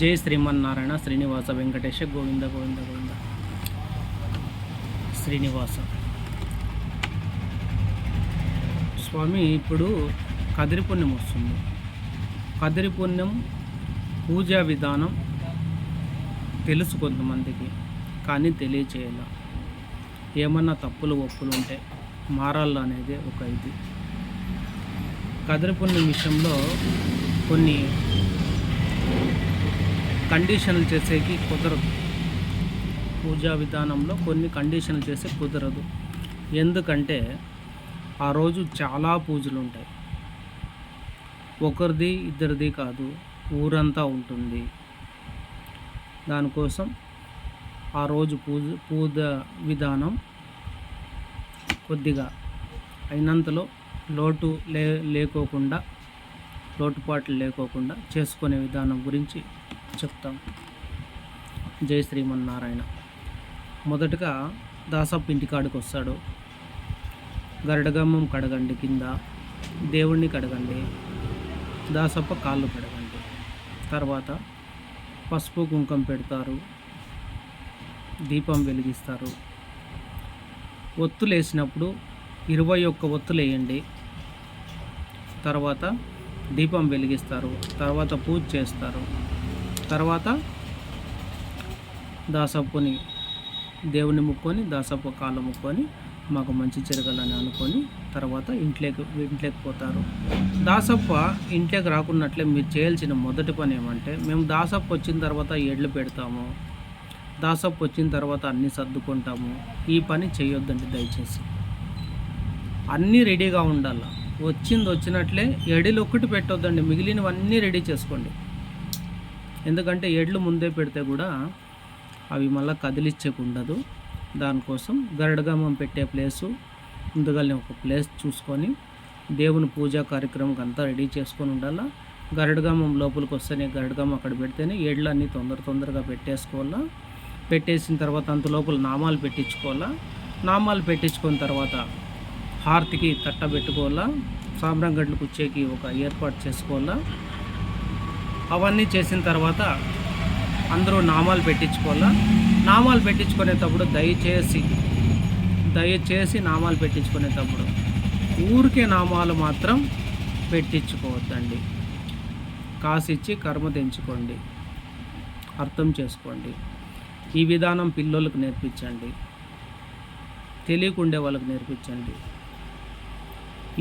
జై శ్రీమన్నారాయణ శ్రీనివాస వెంకటేశ గోవింద గోవింద గోవింద. శ్రీనివాస. స్వామి ఇప్పుడు కదిరి పుణ్యం వస్తుంది. కదిరి పుణ్యం పూజా విధానం తెలుసు కొంతమందికి కానీ తెలియచేయాల. ఏమన్నా తప్పులు ఒప్పులు ఉంటే మారాళ్ళు అనేది ఒక ఇది. కదిరి పుణ్యం విషయంలో కొన్ని కండిషన్లు చేసేకి కుదరదు. పూజా విధానంలో కొన్ని కండిషన్లు చేసే కుదరదు. ఎందుకంటే ఆ రోజు చాలా పూజలు ఉంటాయి. ఒకరిది ఇద్దరిది కాదు ఊరంతా ఉంటుంది. దానికోసం ఆ రోజు పూజ పూజ విధానం కొద్దిగా అయినంతలో లోటు లే లేకోకుండా లోటుపాట్లు లేకోకుండా చేసుకునే విధానం గురించి చెప్తాం. జై శ్రీమన్నారాయణ. మొదటగా దాసప్ప ఇంటికాడికి వస్తాడు గరడగమ్మం కడగండి కింద దేవుణ్ణి కడగండి దాసప్ప కాళ్ళు కడగండి. తర్వాత పసుపు కుంకం పెడతారు దీపం వెలిగిస్తారు. ఒత్తులు వేసినప్పుడు ఇరవై ఒక్క ఒత్తులు వేయండి తర్వాత దీపం వెలిగిస్తారు తర్వాత పూజ చేస్తారు. తర్వాత దాసప్పుని దేవుని ముక్కొని దాసప్ప కాళ్ళు ముక్కొని మాకు మంచి జరగాలని అనుకొని తర్వాత ఇంట్లోకి ఇంట్లోకి పోతారు. దాసప్ప ఇంట్లోకి రాకున్నట్లే మీరు చేయాల్సిన మొదటి పని ఏమంటే మేము దాసప్ప వచ్చిన తర్వాత ఎడ్లు పెడతాము. దాసప్ప వచ్చిన తర్వాత అన్నీ సర్దుకుంటాము. ఈ పని చేయొద్దండి దయచేసి. అన్నీ రెడీగా ఉండాలి. వచ్చింది వచ్చినట్లే ఎడిలు ఒక్కటి పెట్టొద్దండి. మిగిలినవన్నీ రెడీ చేసుకోండి. ఎందుకంటే ఎడ్లు ముందే పెడితే కూడా అవి మళ్ళీ కదిలిచ్చేకుండదు. దానికోసం గరడగమం పెట్టే ప్లేసు ముందుగానే ఒక ప్లేస్ చూసుకొని దేవుని పూజా కార్యక్రమం అంతా రెడీ చేసుకొని ఉండాలా? గరడగమం లోపలికి వస్తేనే గరడగమం అక్కడ పెడితేనే ఏడ్లన్నీ అన్నీ తొందర తొందరగా పెట్టేసుకోవాలా? పెట్టేసిన తర్వాత అంత లోపల నామాలు పెట్టించుకోవాలా? నామాలు పెట్టించుకున్న తర్వాత హారతికి తట్ట పెట్టుకోవాలా సాంబ్రం గడ్డలు కుచ్చేకి ఒక ఏర్పాటు చేసుకోవాలా? అవన్నీ చేసిన తర్వాత అందరూ నామాలు పెట్టించుకోవాలా? నామాలు పెట్టించుకునేటప్పుడు దయచేసి దయచేసి నామాలు పెట్టించుకునేటప్పుడు ఊరికే నామాలు మాత్రం పెట్టించుకోవద్దండి. కాసిచ్చి కర్మ తెంచుకోండి. అర్థం చేసుకోండి. ఈ విధానం పిల్లలకు నేర్పించండి. తెలియకుండే వాళ్ళకి నేర్పించండి.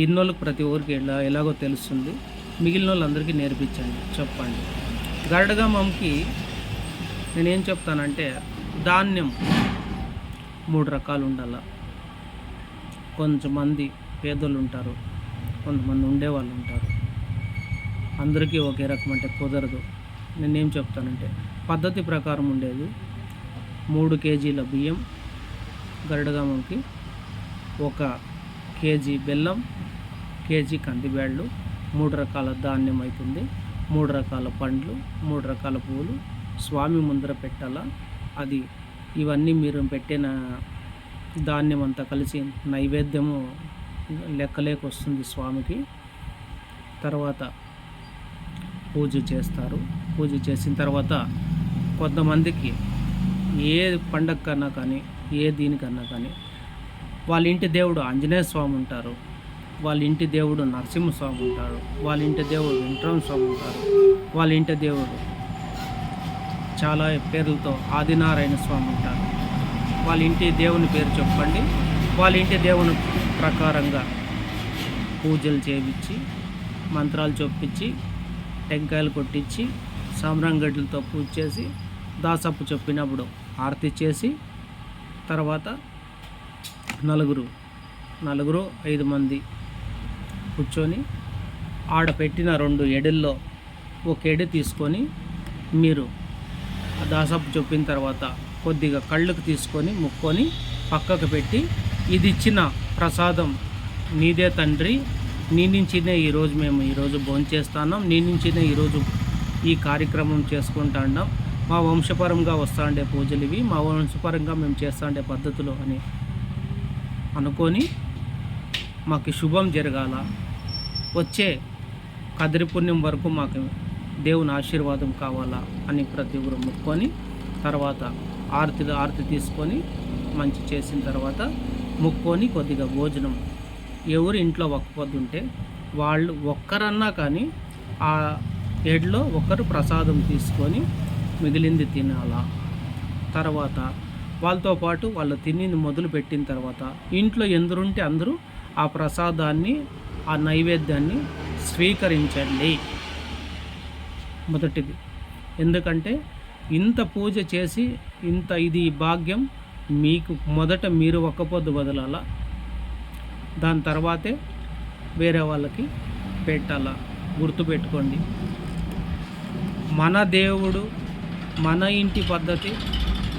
ఇన్నోళ్ళకి ప్రతి ఊరికి ఎలా ఎలాగో తెలుస్తుంది. మిగిలిన వాళ్ళందరికీ నేర్పించండి చెప్పండి. గరడగమంకి నేనేం చెప్తానంటే ధాన్యం మూడు రకాలు ఉండాల కొంతమంది పేదోళ్ళు ఉంటారు కొంతమంది ఉండేవాళ్ళు ఉంటారు అందరికీ ఒకే రకం అంటే కుదరదు. నేనేం చెప్తానంటే పద్ధతి ప్రకారం ఉండేది. మూడు కేజీల బియ్యం గరడగామంకి ఒక కేజీ బెల్లం కేజీ కందిబ్యాళ్ళు మూడు రకాల ధాన్యం అవుతుంది మూడు రకాల పండ్లు మూడు రకాల పువ్వులు స్వామి ముందర పెట్టాలా? అది ఇవన్నీ మీరు పెట్టిన ధాన్యం అంతా కలిసి నైవేద్యము లెక్కలేక వస్తుంది స్వామికి. తర్వాత పూజ చేస్తారు. పూజ చేసిన తర్వాత కొంతమందికి ఏ పండగ కన్నా కానీ ఏ దీనికన్నా కానీ వాళ్ళ ఇంటి దేవుడు ఆంజనేయ స్వామి ఉంటారు. వాళ్ళ ఇంటి దేవుడు నరసింహస్వామి ఉంటాడు వాళ్ళ ఇంటి దేవుడు వెంకటరామ స్వామి ఉంటారు వాళ్ళ ఇంటి దేవుడు చాలా పేర్లతో ఆదినారాయణ స్వామి ఉంటారు. వాళ్ళ ఇంటి దేవుని పేరు చెప్పండి. వాళ్ళ ఇంటి దేవుని ప్రకారంగా పూజలు చేయించి మంత్రాలు చొప్పించి టెంకాయలు కొట్టించి సామ్రాంగడ్లతో పూజ చేసి దాసప్పు చెప్పినప్పుడు ఆరతి చేసి తర్వాత నలుగురు నలుగురు ఐదు మంది కూర్చొని ఆడ పెట్టిన రెండు ఎడల్లో ఒక ఎడ తీసుకొని మీరు దాసపు దాసప్పు చెప్పిన తర్వాత కొద్దిగా కళ్ళకు తీసుకొని ముక్కొని పక్కకు పెట్టి ఇది ఇచ్చిన ప్రసాదం నీదే తండ్రి నీ నుంచినే ఈరోజు మేము ఈరోజు భోంచేస్తున్నాం నీ నుంచినే ఈరోజు ఈ కార్యక్రమం చేసుకుంటాన్నాం మా వంశపరంగా వస్తాండే పూజలు ఇవి మా వంశపరంగా మేము చేస్తాండే పద్ధతులు అని అనుకొని మాకు శుభం జరగాల. వచ్చే కదిరి పుణ్యం వరకు మాకు దేవుని ఆశీర్వాదం కావాలా అని ప్రతి ఒక్కరు మొక్కొని తర్వాత ఆరతి ఆరతి తీసుకొని మంచి చేసిన తర్వాత ముక్కొని కొద్దిగా భోజనం. ఎవరు ఇంట్లో ఒక్క వాళ్ళు ఒక్కరన్నా కానీ ఆ ఎడ్లో ఒకరు ప్రసాదం తీసుకొని మిగిలింది తినాలా. తర్వాత వాళ్ళతో పాటు వాళ్ళు తిని మొదలు పెట్టిన తర్వాత ఇంట్లో ఎందరుంటే అందరూ ఆ ప్రసాదాన్ని ఆ నైవేద్యాన్ని స్వీకరించండి. మొదటిది. ఎందుకంటే ఇంత పూజ చేసి ఇంత ఇది భాగ్యం మీకు మొదట మీరు ఒక్కపోద్దు వదలాలా. దాని తర్వాతే వేరే వాళ్ళకి పెట్టాలా. గుర్తుపెట్టుకోండి మన దేవుడు మన ఇంటి పద్ధతి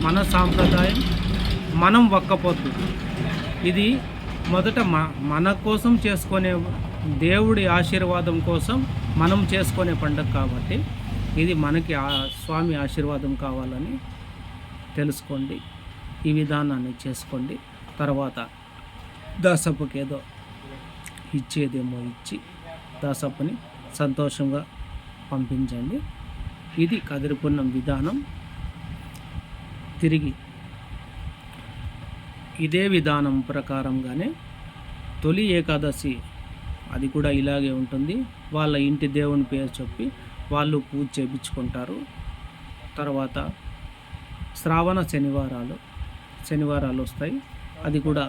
మన సాంప్రదాయం మనం ఒక్కపోద్దు ఇది మొదట మ మన కోసం చేసుకునే దేవుడి ఆశీర్వాదం కోసం మనం చేసుకునే పండుగ కాబట్టి ఇది మనకి ఆ స్వామి ఆశీర్వాదం కావాలని తెలుసుకోండి. ఈ విధానాన్ని చేసుకోండి. తర్వాత దాసప్పుకి ఏదో ఇచ్చేదేమో ఇచ్చి దాసప్పుని సంతోషంగా పంపించండి. ఇది కదిరిపున్నం విధానం. తిరిగి ఇదే విధానం ప్రకారంగానే తొలి ఏకాదశి అది కూడా ఇలాగే ఉంటుంది. వాళ్ళ ఇంటి దేవుని పేరు చెప్పి వాళ్ళు పూజ చేయించుకుంటారు తర్వాత శ్రావణ శనివారాలు శనివారాలు వస్తాయి. అది కూడా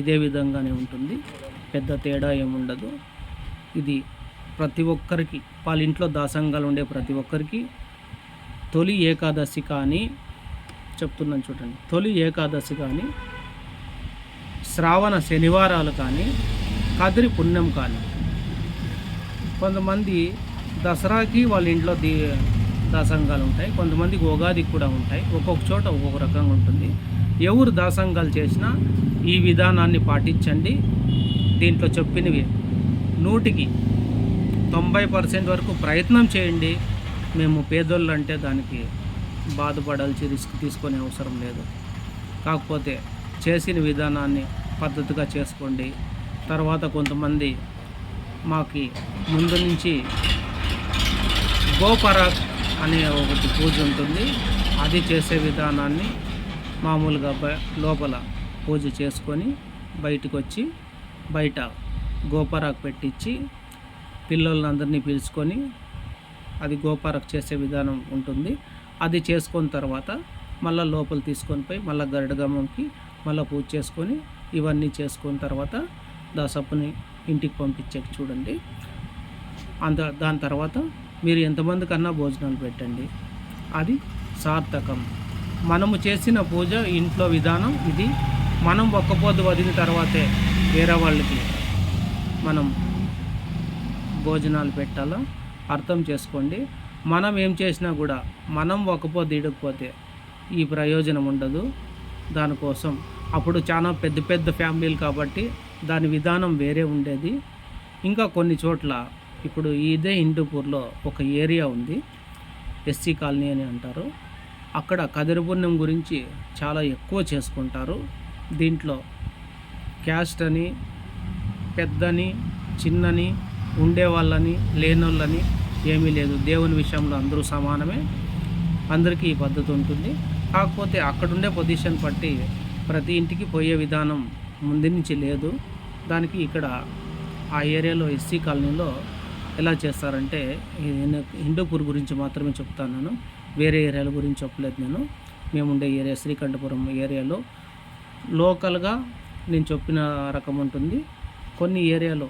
ఇదే విధంగానే ఉంటుంది. పెద్ద తేడా ఏముండదు ఇది ప్రతి ఒక్కరికి వాళ్ళ ఇంట్లో దాసంగాలు ఉండే ప్రతి ఒక్కరికి తొలి ఏకాదశి కానీ చెప్తున్నాను చూడండి. తొలి ఏకాదశి కానీ శ్రావణ శనివారాలు కానీ కదిరి పుణ్యం కానీ. కొంతమంది దసరాకి వాళ్ళ ఇంట్లో దీ దాసంగాలు ఉంటాయి. కొంతమందికి ఉగాదికి కూడా ఉంటాయి. ఒక్కొక్క చోట ఒక్కొక్క రకంగా ఉంటుంది. ఎవరు దాసంగాలు చేసినా ఈ విధానాన్ని పాటించండి. దీంట్లో చెప్పినవి నూటికి తొంభై పర్సెంట్ వరకు ప్రయత్నం చేయండి. మేము పేదోళ్ళు అంటే దానికి బాధపడాల్సి రిస్క్ తీసుకునే అవసరం లేదు. కాకపోతే చేసిన విధానాన్ని పద్ధతిగా చేసుకోండి. తర్వాత కొంతమంది మాకి ముందు నుంచి గోపరాక్ అనే ఒకటి పూజ ఉంటుంది. అది చేసే విధానాన్ని మామూలుగా లోపల పూజ చేసుకొని బయటకు వచ్చి బయట గోపరాకు పెట్టించి పిల్లలందరినీ పిలుచుకొని అది గోపారకు చేసే విధానం ఉంటుంది. అది చేసుకున్న తర్వాత మళ్ళీ లోపల తీసుకొని పోయి మళ్ళీ గరుడగమ్మంకి మళ్ళీ పూజ చేసుకొని ఇవన్నీ చేసుకున్న తర్వాత దాసప్పుని ఇంటికి పంపించాక చూడండి. అంత దాని తర్వాత మీరు ఎంతమంది కన్నా భోజనాలు పెట్టండి. అది సార్థకం. మనము చేసిన పూజ ఇంట్లో విధానం ఇది. మనం ఒక్కపోద్దు వదిలిన తర్వాతే వేరే వాళ్ళకి మనం భోజనాలు పెట్టాలో? అర్థం చేసుకోండి. మనం ఏం చేసినా కూడా మనం ఒక ఇడకపోతే ఈ ప్రయోజనం ఉండదు. దానికోసం అప్పుడు చాలా పెద్ద పెద్ద ఫ్యామిలీలు కాబట్టి దాని విధానం వేరే ఉండేది. ఇంకా కొన్ని చోట్ల ఇప్పుడు ఇదే హిందూపూర్లో ఒక ఏరియా ఉంది. ఎస్సీ కాలనీ అని అంటారు. అక్కడ కదిరిపుణ్యం గురించి చాలా ఎక్కువ చేసుకుంటారు. దీంట్లో క్యాస్ట్ అని పెద్దని చిన్నని ఉండేవాళ్ళని లేనోళ్ళని ఏమీ లేదు. దేవుని విషయంలో అందరూ సమానమే. అందరికీ ఈ పద్ధతి ఉంటుంది. కాకపోతే అక్కడుండే పొజిషన్ బట్టి ప్రతి ఇంటికి పోయే విధానం ముందు నుంచి లేదు. దానికి ఇక్కడ ఆ ఏరియాలో ఎస్సీ కాలనీలో ఎలా చేస్తారంటే నేను హిందూపూర్ గురించి మాత్రమే చెప్తాను నేను. వేరే ఏరియాల గురించి చెప్పలేదు నేను. మేము ఉండే ఏరియా శ్రీకంఠపురం ఏరియాలో. లోకల్గా నేను చెప్పిన రకం ఉంటుంది. కొన్ని ఏరియాలో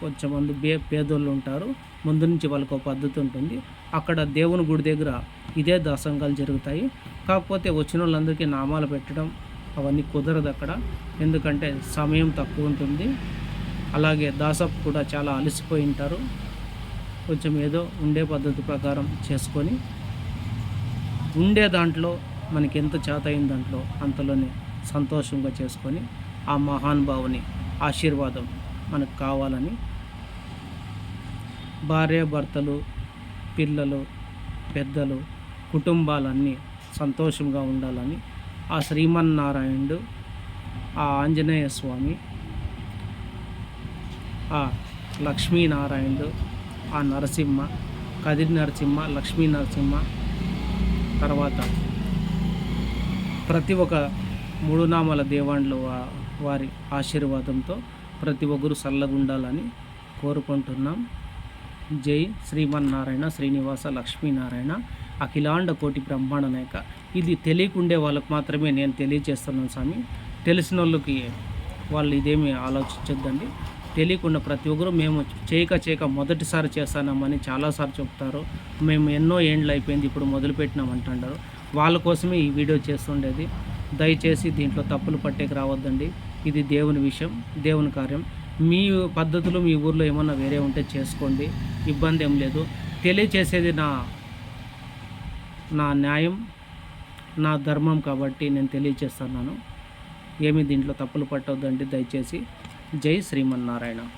కొంచెం మంది బే పేదోళ్ళు ఉంటారు. ముందు నుంచి వాళ్ళకు ఒక పద్ధతి ఉంటుంది. అక్కడ దేవుని గుడి దగ్గర ఇదే దాసంగాలు జరుగుతాయి. కాకపోతే వచ్చిన వాళ్ళందరికీ నామాలు పెట్టడం అవన్నీ కుదరదు అక్కడ. ఎందుకంటే సమయం తక్కువ ఉంటుంది. అలాగే దాసప్ కూడా చాలా అలసిపోయి ఉంటారు. కొంచెం ఏదో ఉండే పద్ధతి ప్రకారం చేసుకొని ఉండే దాంట్లో మనకి ఎంత చేత అయిన దాంట్లో అంతలోనే సంతోషంగా చేసుకొని ఆ మహానుభావుని ఆశీర్వాదం మనకు కావాలని భార్య భర్తలు పిల్లలు పెద్దలు కుటుంబాలన్నీ సంతోషంగా ఉండాలని ఆ శ్రీమన్నారాయణుడు ఆ ఆంజనేయ స్వామి ఆ లక్ష్మీనారాయణుడు ఆ నరసింహ కదిరి నరసింహ లక్ష్మీ నరసింహ తర్వాత ప్రతి ఒక్క మూడు నామాల దేవాండ్లు వారి ఆశీర్వాదంతో ప్రతి ఒక్కరు సల్లగుండాలని కోరుకుంటున్నాం. జై శ్రీమన్నారాయణ శ్రీనివాస లక్ష్మీనారాయణ అఖిలాండ కోటి బ్రహ్మాండ నాయక ఇది తెలియకుండే వాళ్ళకి మాత్రమే నేను తెలియచేస్తున్నాను స్వామి. తెలిసిన వాళ్ళకి వాళ్ళు ఇదేమీ ఆలోచించొద్దండి. తెలియకుండా ప్రతి ఒక్కరు మేము చేయక చేయక మొదటిసారి చేస్తానమ్మని చాలాసార్లు చెప్తారు. మేము ఎన్నో ఏండ్లు అయిపోయింది ఇప్పుడు మొదలుపెట్టినాం అంటుంటారు. వాళ్ళ కోసమే ఈ వీడియో చేస్తుండేది. దయచేసి దీంట్లో తప్పులు పట్టేకి రావద్దండి. ఇది దేవుని విషయం దేవుని కార్యం. మీ పద్ధతులు మీ ఊర్లో ఏమన్నా వేరే ఉంటే చేసుకోండి. ఇబ్బంది ఏం లేదు. తెలియచేసేది నా నా న్యాయం నా ధర్మం కాబట్టి నేను తెలియచేస్తున్నాను. ఏమి దీంట్లో తప్పులు పట్టవద్దండి దయచేసి. జై శ్రీమన్నారాయణ.